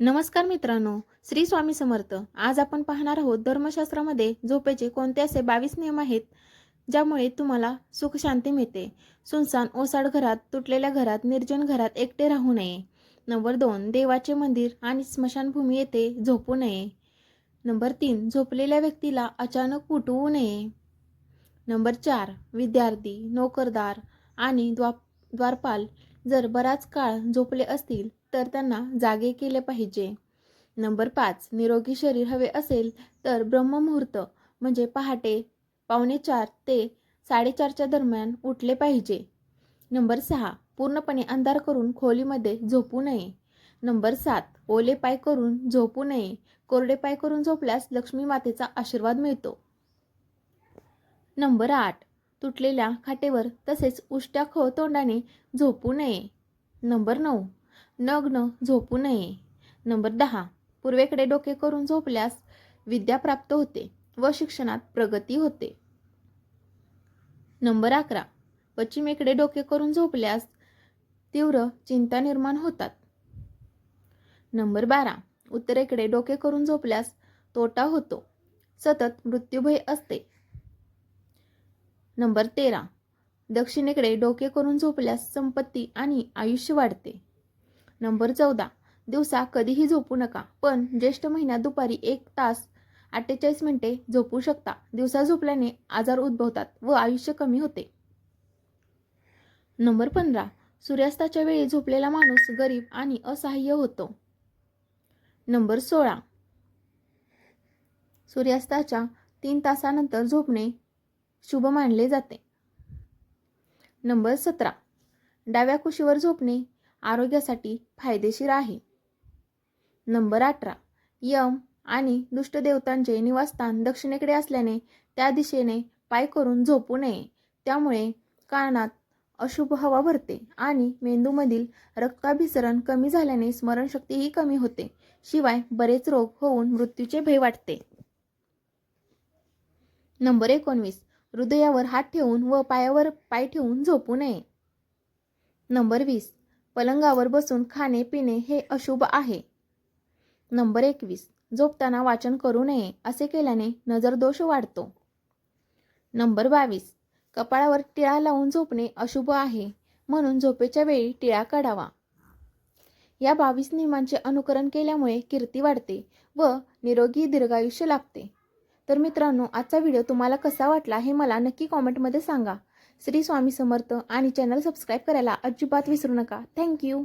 नमस्कार मित्रांनो श्री स्वामी समर्थ. आज आपण पाहणार आहोत धर्मशास्त्रामध्ये झोपेचे कोणते असे बावीस नियम आहेत ज्यामुळे तुम्हाला सुख शांती मिळते. सुनसान ओसाड घरात तुटलेल्या घरात निर्जन घरात एकटे राहू नये. नंबर दोन देवाचे मंदिर आणि स्मशानभूमी येथे झोपू नये. नंबर तीन झोपलेल्या व्यक्तीला अचानक उठवू नये. नंबर चार विद्यार्थी नोकरदार आणि द्वा द्वारपाल जर बराच काळ झोपले असतील तर त्यांना जागे केले पाहिजे. नंबर पाच निरोगी शरीर हवे असेल तर ब्रह्ममुहूर्त म्हणजे पहाटे पावणे चार ते साडेचारच्या दरम्यान उठले पाहिजे. नंबर सहा पूर्णपणे अंधार करून खोलीमध्ये झोपू नये. नंबर सात ओले पाय करून झोपू नये. कोरडे पाय करून झोपल्यास लक्ष्मी मातेचा आशीर्वाद मिळतो. नंबर आठ तुटलेल्या खाटेवर तसेच उष्ट्या खो तोंडाने झोपू नये. नंबर नऊ नग्न झोपू नये. नंबर दहा. पूर्वेकडे डोके करून झोपल्यास विद्या प्राप्त होते व शिक्षणात प्रगती होते. नंबर अकरा. पश्चिमेकडे डोके करून झोपल्यास तीव्र चिंता निर्माण होतात. नंबर बारा. उत्तरेकडे डोके करून झोपल्यास तोटा होतो. सतत मृत्यूभय असते. नंबर तेरा. दक्षिणेकडे डोके करून झोपल्यास संपत्ती आणि आयुष्य वाढते. नंबर चौदा. दिवसा कधीही झोपू नका पण ज्येष्ठ महिन्यात दुपारी एक तास अठ्ठेचाळीस मिनिटे झोपू शकता. दिवसा झोपल्याने आजार उद्भवतात व आयुष्य कमी होते. नंबर पंधरा. सूर्यास्ताच्या वेळी झोपलेला माणूस गरीब आणि असहाय्य होतो. नंबर सोळा. सूर्यास्ताच्या तीन तासानंतर झोपणे शुभ मानले जाते. नंबर सतरा. डाव्या कुशीवर झोपणे आरोग्यासाठी फायदेशीर आहे. नंबर अठरा. यम आणि दुष्टदेवतांचे निवासस्थान दक्षिणेकडे असल्याने त्या दिशेने पाय करून झोपू नये. त्यामुळे कानात अशुभ हवा भरते आणि मेंदूमधील रक्ताभिसरण कमी झाल्याने स्मरणशक्तीही कमी होते. शिवाय बरेच रोग होऊन मृत्यूचे भय वाटते. नंबर एकोणवीस. हृदयावर हात ठेवून व पायावर पाय ठेवून झोपू नये. नंबर वीस. पलंगावर बसून खाणे पिणे हे अशुभ आहे. नंबर एकवीस. झोपताना वाचन करू नये असे केल्याने नजरदोष वाढतो. नंबर बावीस. कपाळावर टिळा लावून झोपणे अशुभ आहे म्हणून झोपेच्या वेळी टिळा काढावा. या बावीस नियमांचे अनुकरण केल्यामुळे कीर्ती वाढते व निरोगी दीर्घायुष्य लाभते. तर मित्रांनो आजचा व्हिडिओ तुम्हाला कसा वाटला हे मला नक्की कॉमेंटमध्ये सांगा. श्री स्वामी समर्थ आणि चॅनल सबस्क्राईब करायला अजिबात विसरू नका. थँक्यू